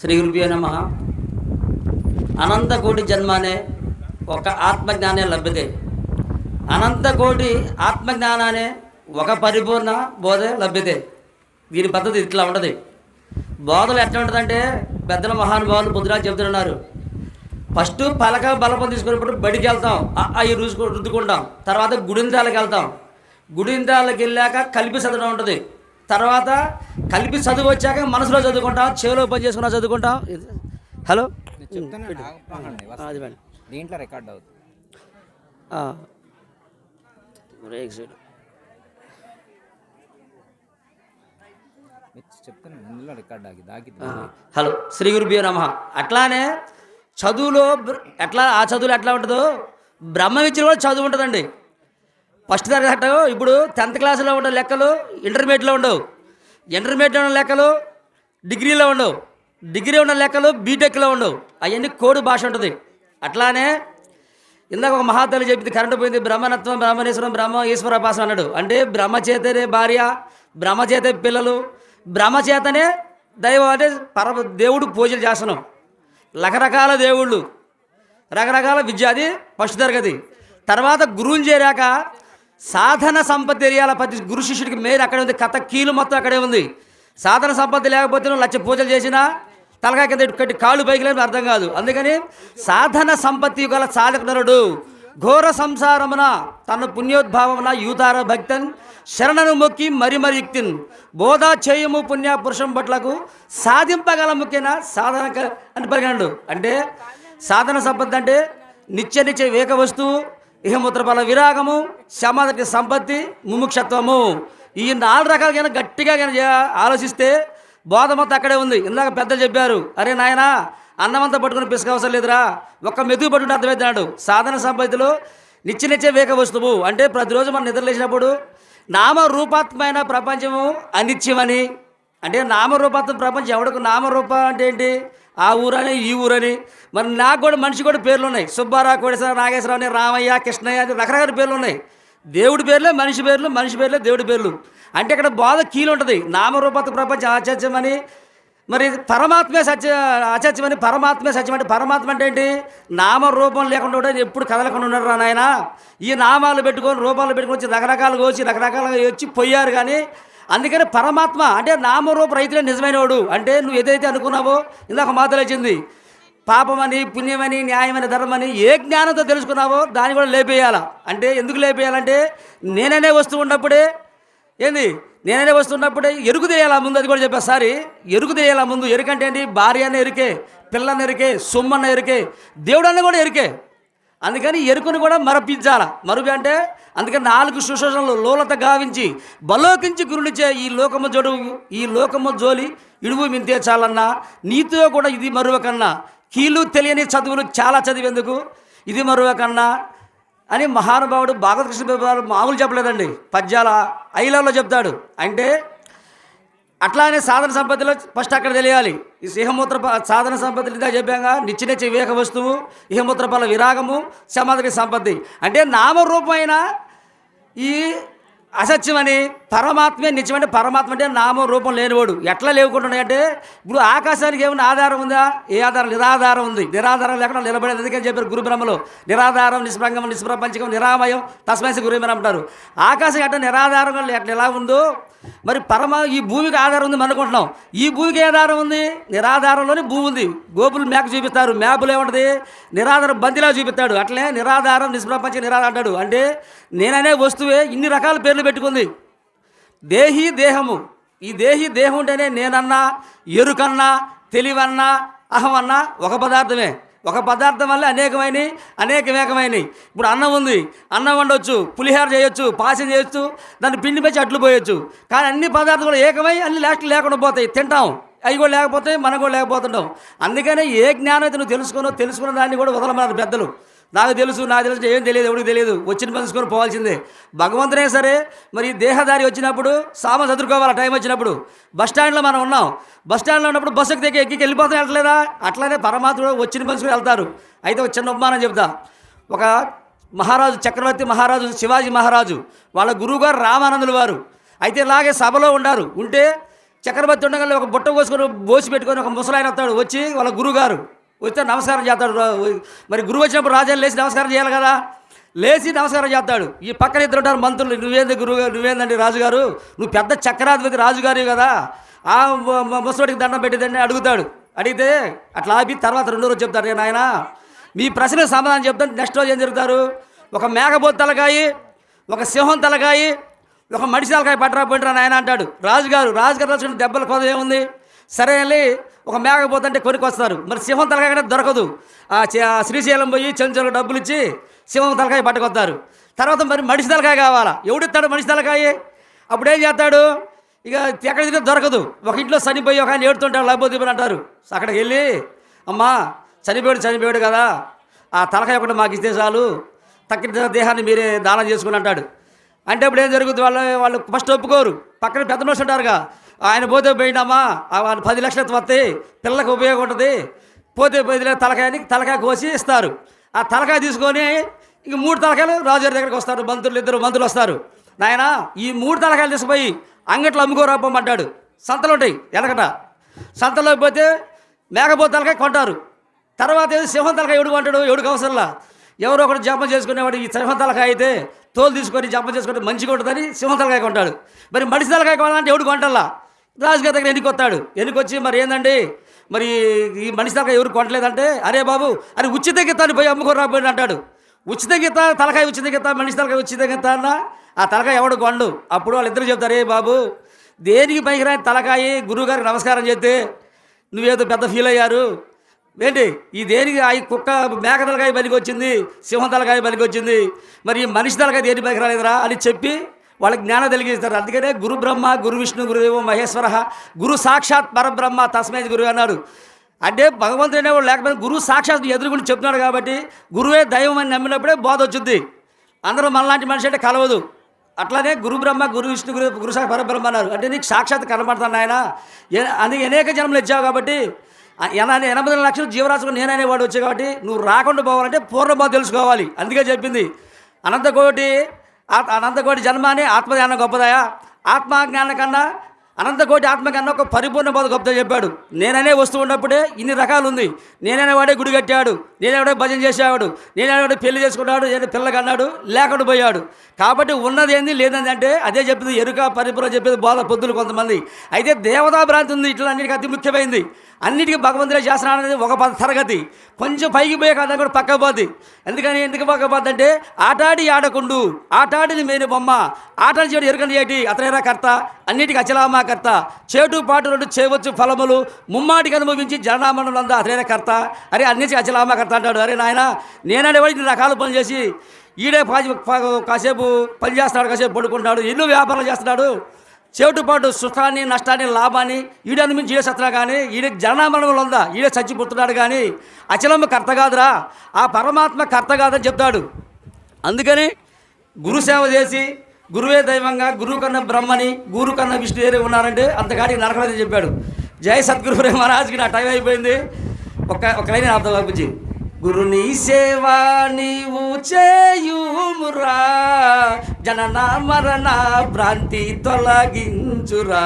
శ్రీ గురుభ్యో నమ. అనంతకోటి జన్మ అనే ఒక ఆత్మజ్ఞానే లభ్యతే. అనంతకోటి ఆత్మజ్ఞానానే ఒక పరిపూర్ణ బోధ లభ్యతే. దీని పద్ధతి ఇట్లా ఉండదు బోధలు ఎట్లా ఉంటుందంటే పెద్దల మహానుభావులు బుద్ధురాలు చెబుతున్నారు. ఫస్ట్ పలక బలపం తీసుకున్నప్పుడు బడికి వెళ్తాం. అవి రుచుకు రుద్దుకుంటాం. తర్వాత గుడింతాలకు వెళ్తాం. గుడింతాలకు వెళ్ళాక కలిపి చదవడం ఉంటుంది. తర్వాత కలిపి చదువు వచ్చాక మనసులో చదువుకుంటాం చెవిలో పని చేసుకున్నా చదువుకుంటాం. హలో? దీంట్లో రికార్డ్ అవుతుంది. హలో శ్రీ గురుభ్యో నమ. అట్లానే చదువులో ఎట్లా ఆ చదువులు ఎట్లా ఉంటుందో బ్రహ్మ విద్యలో కూడా చదువు ఉంటుందండి. ఫస్ట్ తరగతి ఇప్పుడు టెన్త్ క్లాస్లో ఉండే లెక్కలు ఇంటర్మీడియట్లో ఉండవు. ఇంటర్మీడియట్లో ఉన్న లెక్కలు డిగ్రీలో ఉండవు. డిగ్రీ ఉన్న లెక్కలు బీటెక్లో ఉండవు. అవన్నీ కోడు భాష ఉంటుంది. అట్లానే ఇందాక ఒక మహాతలు చెప్పింది కరెంటు పోయింది బ్రహ్మనత్వం బ్రహ్మణేశ్వరం బ్రహ్మ ఈశ్వరపాసన అన్నాడు. అంటే బ్రహ్మచేతనే భార్య బ్రహ్మచేత పిల్లలు బ్రహ్మచేతనే దైవం అంటే పర దేవుడు పూజలు చేస్తున్నాం. రకరకాల దేవుళ్ళు రకరకాల విద్య అది ఫస్ట్ తరగతి. తర్వాత గురువుని చేరాక సాధన సంపత్తి తెలియాల? ప్రతి గురు శిష్యుడికి మేలు అక్కడే ఉంది. కథ కీలు మొత్తం అక్కడే ఉంది. సాధన సంపత్తి లేకపోతే నువ్వు లక్ష పూజలు చేసినా తలకాయ కింద కట్టి కాళ్ళు పైకి లేని అర్థం కాదు. అందుకని సాధన సంపత్తి గల సాధకునరుడు ఘోర సంసారమున తన పుణ్యోద్భావమున యూతార భక్తన్ శరణను మొక్కి మరి మరి యుక్తిన్. బోధ చేయము పుణ్య పురుషం పట్లకు సాధింపగల ముఖ్యన సాధన అని పరిగణడు అంటే సాధన సంపత్తి అంటే నిత్య నిత్య వేక వస్తువు ఇహముద్ర విరాగము సమాధి సంపత్తి ముముక్షత్వము. ఈ నాలుగు రకాలుగా గట్టిగా కనుక ఆలోచిస్తే బోధ మొత్తం అక్కడే ఉంది. ఇందాక పెద్దలు చెప్పారు అరే నాయనా అన్నమంతా పట్టుకుని పిసుక అవసరం లేదురా. ఒక్క మెతుకు పట్టుకుంటే అర్థమవుతున్నాడు సాధన సంపత్తిలో నిచ్చినిచ్చే వేక వస్తువు. అంటే ప్రతిరోజు మనం నిద్రలేసినప్పుడు నామరూపాత్మైన ప్రపంచము అనిత్యమని. అంటే నామరూపాత్మ ప్రపంచం ఎవడకు నామరూప అంటే ఏంటి? ఆ ఊరని ఈ ఊరని. మరి నాకు కూడా మనిషి కూడా పేర్లు ఉన్నాయి సుబ్బారావు కోడేశ్వర నాగేశ్వరరావు అని రామయ్య కృష్ణయ్య అని రకరకాల పేర్లు ఉన్నాయి దేవుడి పేర్లే మనిషి పేర్లు మనిషి పేర్లే దేవుడి పేర్లు. అంటే ఇక్కడ బాధ కీలు ఉంటుంది నామరూపత ప్రపంచం ఆచర్యమని మరి పరమాత్మే సత్య అసత్యమని పరమాత్మే సత్యం అంటే పరమాత్మ అంటే ఏంటి? నామరూపం లేకుండా కూడా ఎప్పుడు కదలకుండా ఉన్నారు రా నాయన. ఈ నామాలు పెట్టుకొని రూపాలు పెట్టుకొని వచ్చి రకరకాలుగా వచ్చి రకరకాలుగా వచ్చి పోయారు కానీ అందుకని పరమాత్మ అంటే నామరూప రైతులే నిజమైనవాడు. అంటే నువ్వు ఏదైతే అనుకున్నావో ఇందాక మాతలేచింది పాపమని పుణ్యమని న్యాయమని ధర్మని ఏ జ్ఞానంతో తెలుసుకున్నావో దాన్ని కూడా లేపేయాల? అంటే ఎందుకు లేపేయాలంటే నేననే వస్తువు ఉన్నప్పుడే ఏంది? నేననే వస్తున్నప్పుడే ఎరుకు తీయాలా ముందు అది కూడా చెప్పేసారి ఎరుకు తీయాలా ముందు. ఎరుకంటే ఏంటి? భార్య అన్న ఎరికే పిల్లన్న ఎరికే సొమ్మన్న ఎరికే దేవుడన్న కూడా ఎరికే. అందుకని ఎరుకను కూడా మరపించాల. మరుపు అంటే అందుకని నాలుగు సుశోషణలు లోలత గావించి బలోకించి గురునిచే ఈ లోకము జోడు ఈ లోకము జోలి ఇడువు మింతే చాలన్నా నీతో కూడా ఇది మరువ కన్నా. కీలు తెలియని చదువులు చాలా చదివేందుకు ఇది మరువ కన్నా అని మహానుభావుడు భాగవత కృష్ణ మామూలు చెప్పలేదండి. పద్యాల ఐలలో చెప్తాడు. అంటే అట్లానే సాధన సంపత్తిలో ఫస్ట్ అక్కడ తెలియాలి. ఈ ఇహమూత్ర సాధన సంపత్తి ఇందా చెప్పాగా నిత్య వివేక వస్తువు ఇహమూత్ర ఫల విరాగము సమాధిక సంపత్తి. అంటే నామరూపమైన ఈ అసత్యమని పరమాత్మే నిత్యమంటే పరమాత్మ అంటే నామ రూపం లేనివాడు. ఎట్లా లేవుకుంటున్నాయంటే ఇప్పుడు ఆకాశానికి ఏమైనా ఆధారం ఉందా? ఏ ఆధారం? నిరాధారం ఉంది. నిరాధారం లేకుండా నిలబడేది ఎందుకని చెప్పారు గురు బ్రహ్మలో నిరాధారం నిష్ప్రంగం నిష్ప్రపంచకం నిరామయం తస్మైసి గురుమని అంటారు? ఆకాశం ఎట్లా నిరాధారంగా ఎట్లా ఎలా ఉందో మరి పరమ ఈ భూమికి ఆధారం ఉంది మనం అనుకుంటున్నాం ఈ భూమికి ఆధారం ఉంది? నిరాధారంలోనే భూమి ఉంది. గోపులు మేక చూపిస్తారు. మ్యాపులు ఏముంటుంది? నిరాధారం బందిలా చూపిస్తాడు. అట్లే నిరాధారం నిష్ప్రపంచ నిరాధారం అంటాడు. అంటే నేననే వస్తువే ఇన్ని రకాల పేర్లు పెట్టుకుంది. దేహి దేహము. ఈ దేహి దేహం ఉంటేనే నేనన్నా ఎరుకన్నా తెలివన్నా అహమన్నా ఒక పదార్థమే. ఒక పదార్థం వల్ల అనేకమైనవి అనేకమేకమైనవి ఇప్పుడు అన్నం ఉంది అన్నం వండొచ్చు పులిహోర చేయొచ్చు పాసం చేయొచ్చు దాన్ని పిండి పెంచి అట్లు పోయొచ్చు. కానీ అన్ని పదార్థాలు కూడా ఏకమై అన్ని లాస్ట్ లేకుండా పోతాయి. తింటాం. అవి కూడా లేకపోతే మనం కూడా లేకపోతుంటాం. అందుకనే ఏ జ్ఞానం అయితే నువ్వు తెలుసుకున్నావు తెలుసుకున్న దాన్ని కూడా వదలమన్నారు పెద్దలు. నాకు తెలుసు నాకు తెలుసు ఏం తెలియదు ఎవరికి తెలియదు. వచ్చిన పని పోవాల్సిందే. భగవంతునే సరే మరి దేహదారి వచ్చినప్పుడు సామ చదువుకోవాలి టైం వచ్చినప్పుడు బస్ స్టాండ్లో మనం ఉన్నాం. బస్ స్టాండ్లో ఉన్నప్పుడు బస్సుకు దగ్గర ఎక్కి వెళ్ళిపోతాం వెళ్ళట్లేదా? అట్లనే పరమాత్ముడు వచ్చిన పని వెళ్తారు. అయితే ఒక చిన్న ఉపమానం చెప్తా. ఒక మహారాజు చక్రవర్తి మహారాజు శివాజీ మహారాజు వాళ్ళ గురువుగారు రామానందులు వారు. అయితే ఇలాగే సభలో ఉండారు. ఉంటే చక్రవర్తి ఉండగానే ఒక బుట్ట కోసుకొని బోసి పెట్టుకొని ఒక ముసలాయన వస్తాడు. వచ్చి వాళ్ళ గురుగారు వస్తే నమస్కారం చేస్తాడు మరి గురువు వచ్చినప్పుడు రాజాలు లేచి నమస్కారం చేయాలి కదా? లేచి నమస్కారం చేస్తాడు. ఈ పక్కన ఇద్దరు ఉంటారు మంత్రులు నువ్వేంది గురువు నువ్వేందండి రాజుగారు? నువ్వు పెద్ద చక్రాధిపతి రాజుగారు కదా? ఆ మ- ముసలోడికి దండం పెట్టిందని అడుగుతాడు. అడిగితే అట్లా ఆపి తర్వాత రెండో రోజు చెప్తాడు నేను నాయనా మీ ప్రశ్నకు సమాధానం చెప్తాను నెక్స్ట్ రోజు ఏం జరుగుతారు? ఒక మేకపోతు తలకాయి ఒక సింహం తలకాయి ఒక మనిషి తలకాయ పట్టరా పోయినరా నాయన అంటాడు. రాజుగారు రాజుగారు రాసుకున్న దెబ్బల కొద ఏముంది? సరే వెళ్ళి ఒక మేకపోతుంటే కొనుక్కొస్తారు. మరి సింహం తలకాయ కూడా దొరకదు. ఆ శ్రీశైలం పోయి చెంచులకు డబ్బులు ఇచ్చి సింహం తలకాయ పట్టుకొస్తారు. తర్వాత మరి మనిషి తలకాయ కావాలా? ఎవడిస్తాడు మనిషి తలకాయ? అప్పుడు ఏం చేస్తాడు? ఇక ఎక్కడ తిరిగినా దొరకదు. ఒక ఇంట్లో చనిపోయి ఒక ఆయన ఏడుతుంటాడు లేకపోతే అంటారు. అక్కడికి వెళ్ళి అమ్మా చనిపోయాడు చనిపోయాడు కదా. ఆ తలకాయ ఒకటి మాకు ఇస్తే చాలు. తక్కిన దేహాన్ని మీరే దానం చేసుకుని అంటాడు. అంటే ఇప్పుడు ఏం జరుగుతుంది? వాళ్ళు వాళ్ళు ఫస్ట్ ఒప్పుకోరు. పక్కన పెద్ద మనుషులు ఉంటారుగా. ఆయన పోతే పోయినామా వాళ్ళు పది లక్షలు వస్తాయి పిల్లలకు ఉపయోగం ఉంటుంది. పోతే పోతే తలకాయని తలకాయ కోసి ఇస్తారు. ఆ తలకాయ తీసుకొని ఇంక మూడు తలకాయలు రాజుగారి దగ్గరికి వస్తారు. మంత్రులు ఇద్దరు మంత్రులు వస్తారు. నాయన ఈ మూడు తలకాయలు తీసుకుపోయి అంగట్లో అమ్ముకోరాపమంటాడు సంతలు ఉంటాయి వెనకట. సంతలో పోతే మేకపోతే తలకాయ కొంటారు. తర్వాత ఏదో సింహం తలకాయ ఎవడు కొంటాడు ఎవడికి అవసరంలా ఎవరో ఒకటి జపం చేసుకునేవాడు ఈ సింహం తలకాయ అయితే తోలు తీసుకొని జపం చేసుకుంటే మంచిగా ఉంటుందని సింహం తలకాయ కొంటాడు. మరి మనిషి తలకాయ కొనాలంటే ఎవడు కొంటల్లా రాజుగారి దగ్గర ఎన్నికి వస్తాడు? వచ్చి మరి ఏందండి? మరి ఈ మనిషి తలకాయ ఎవరు కొనలేదంటే అరే బాబు అరే ఉచిత గీతాన్ని పోయి అమ్ముకొని రాబోయి అంటాడు. ఉచిత గీత తలకాయ ఉచిత గీత మనిషి తలకాయ ఉచిత గీత అన్న ఆ తలకాయ ఎవడు కొండు అప్పుడు వాళ్ళిద్దరు చెప్తారు ఏ బాబు దేనికి పైకిరాని తలకాయ గురువుగారికి నమస్కారం చేస్తే నువ్వేదో పెద్ద ఫీల్ అయ్యారు? ఏంటి? ఈ దేనికి ఆ ఈ కుక్క మేక తలకాయ బలికి వచ్చింది సింహం తలకాయ బలికి వచ్చింది మరి ఈ మనిషి తలకాయ దేని పైకి రాలేదురా? అని చెప్పి వాళ్ళకి జ్ఞానం తెలిగిస్తారు అందుకనే గురు బ్రహ్మ గురు విష్ణు గురుదేవో మహేశ్వర గురు సాక్షాత్ పరబ్రహ్మ తస్మై గురువు అన్నారు. అంటే భగవంతుడు అనేవాడు లేకపోతే గురువు సాక్షాత్ ఎదురుగుండి చెప్తున్నాడు కాబట్టి గురువే దైవం అని నమ్మినప్పుడే బోధ వచ్చింది. అందరూ మనలాంటి మనిషి అంటే కలవదు. అట్లానే గురు బ్రహ్మ గురు విష్ణు గురు గురు సాక్షి పరబ్రహ్మ అన్నారు. అంటే నీకు సాక్షాత్ కనబడతాను ఆయన అని అనేక జన్మలు ఇచ్చావు కాబట్టి ఎనభై ఎనభై లక్షలు జీవరాశులు నేననేవాడు వచ్చావు కాబట్టి నువ్వు రాకుండా పోవాలంటే పూర్ణభావం తెలుసుకోవాలి. అందుకే చెప్పింది. అనంతకోటి అనంతకోటి జన్మ అని ఆత్మజ్ఞానం గొప్పదయా? ఆత్మజ్ఞానం కన్నా అనంతకోటి ఆత్మకన్నా ఒక పరిపూర్ణ బోధ గొప్ప చెప్పాడు. నేననే వస్తువు ఉన్నప్పుడే ఇన్ని రకాలు ఉంది నేననే వాడే గుడి కట్టాడు. నేనేవాడే భజన చేసేవాడు. నేనేవాడే పెళ్ళి చేసుకున్నాడు. నేను పిల్లగా అన్నాడు. లేకుండా పోయాడు. కాబట్టి ఉన్నది ఏంది లేదంది అంటే అదే చెప్పింది ఎరుక పరిపూర్ణ చెప్పేది బోధ పొద్దులు కొంతమంది. అయితే దేవతా భ్రాంతి ఉంది. ఇట్లా అన్నిటికీ అతి ముఖ్యమైంది. అన్నిటికీ భగవంతుడే చేస్తున్నాడు అనేది ఒక పద తరగతి. కొంచెం పైకి పోయే కదా కూడా పక్క పోద్ది. ఎందుకని ఎందుకు పక్క పోద్ది అంటే ఆటాడి ఆడకుండు. ఆటాడిని మేని బొమ్మ. ఆటలు చేయడం ఎరుకని చేయటి అతనేరా కర్త. అన్నిటికీ అచలామా కర్త చేటు పాటు రెండు చేయవచ్చు ఫలములు ముమ్మాటికి అనుభవించి జననామణం అందా కర్త. అరే అన్ని అచలామా కర్త అంటాడు. అరే నాయన నేననే వాడి రకాల పనులు చేసి ఈడే కాసేపు పని చేస్తున్నాడు కాసేపు పడుకుంటున్నాడు ఎన్నో వ్యాపారాలు చేస్తున్నాడు. చెవిటిపాటు సుఖాన్ని నష్టాన్ని లాభాన్ని ఈడని మించి ఈడే సత్రా కానీ ఈడ జననామరణంలో ఉందా? ఈడే చచ్చిపోతున్నాడు కానీ అచలమ్మ కర్త కాదురా. ఆ పరమాత్మ కర్త కాదని చెప్తాడు. అందుకని గురుసేవ చేసి గురువే దైవంగా గురువు కన్నా బ్రహ్మని గురు కన్నా విష్ణు ఏరే ఉన్నారంటే అంతకాడికి నరకలేదని చెప్పాడు. జై సద్గురు ప్రేమ మహారాజ్కి నా టైం అయిపోయింది. ఒక ఒక లైన్ అర్థం పంపించి గురుని సేవా నీవు చేయుమురా జనన మరణ భ్రాంతి తొలగించురా.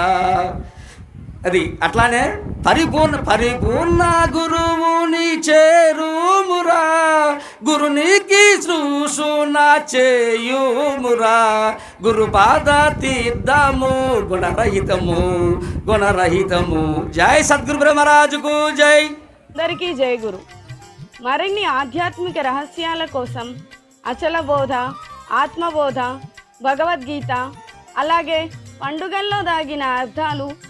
అది అట్లానే పరిపూర్ణ పరిపూర్ణ గురువుని చేరుమురా. గురునికి శృషున చేయుమురా. గురుపాద తీర్థము గుణరహితము గుణరహితము. జై సద్గురు బ్రహ్మరాజుకు జై. అందరికీ జై గురు. మరిన్ని ఆధ్యాత్మిక రహస్యాల కోసం అచల బోధ ఆత్మబోధ భగవద్గీత అలాగే పండుగల్లో దాగిన అర్థాలు